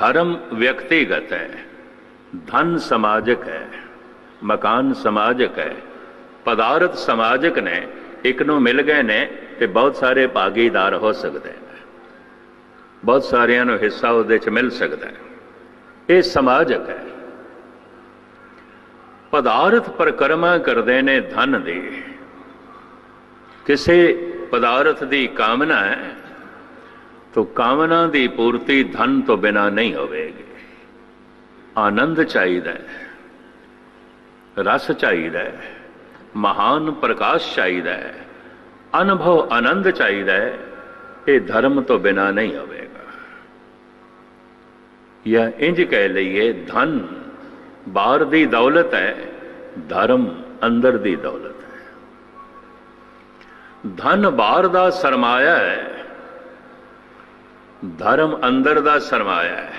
ਧਰਮ ਵਿਅਕਤੀਗਤ ਹੈ, ਧਨ ਸਮਾਜਿਕ ਹੈ, ਮਕਾਨ ਸਮਾਜਿਕ ਹੈ, ਪਦਾਰਥ ਸਮਾਜਿਕ ਨੇ, ਇੱਕ ਨੂੰ ਮਿਲ ਗਏ ਨੇ ਤੇ ਬਹੁਤ ਸਾਰੇ ਭਾਗੀਦਾਰ ਹੋ ਸਕਦੇ ਨੇ। ਬਹੁਤ ਸਾਰਿਆਂ ਨੂੰ ਹਿੱਸਾ ਉਹਦੇ ਚ ਮਿਲ ਸਕਦਾ ਹੈ। ਇਹ ਸਮਾਜਿਕ ਹੈ। ਪਦਾਰਥ ਪਰਕਰਮਾ ਕਰਦੇ ਨੇ ਧਨ ਦੀ। ਕਿਸੇ ਪਦਾਰਥ ਦੀ ਕਾਮਨਾ ਹੈ ਤੋ ਕਾਮਨਾ ਦੀ ਪੂਰਤੀ ਧਨ ਤੋਂ ਬਿਨਾ ਨਹੀਂ ਹੋਵੇਗੀ। ਆਨੰਦ ਚਾਹੀਦਾ ਹੈ, ਰਸ ਚਾਹੀਦਾ ਹੈ, ਮਹਾਨ ਪ੍ਰਕਾਸ਼ ਚਾਹੀਦਾ ਹੈ, ਅਨੁਭਵ ਆਨੰਦ ਚਾਹੀਦਾ ਹੈ, ਇਹ ਧਰਮ ਤੋਂ ਬਿਨਾ ਨਹੀਂ ਹੋਵੇਗਾ। ਜਾਂ ਇੰਜ ਕਹਿ ਲਈਏ, ਧਨ ਬਾਹਰ ਦੀ ਦੌਲਤ ਹੈ, ਧਰਮ ਅੰਦਰ ਦੀ ਦੌਲਤ ਹੈ। ਧਨ ਬਾਹਰ ਦਾ ਸਰਮਾਇਆ ਹੈ ਧਰਮ ਅੰਦਰ ਦਾ ਸਰਮਾਇਆ ਹੈ।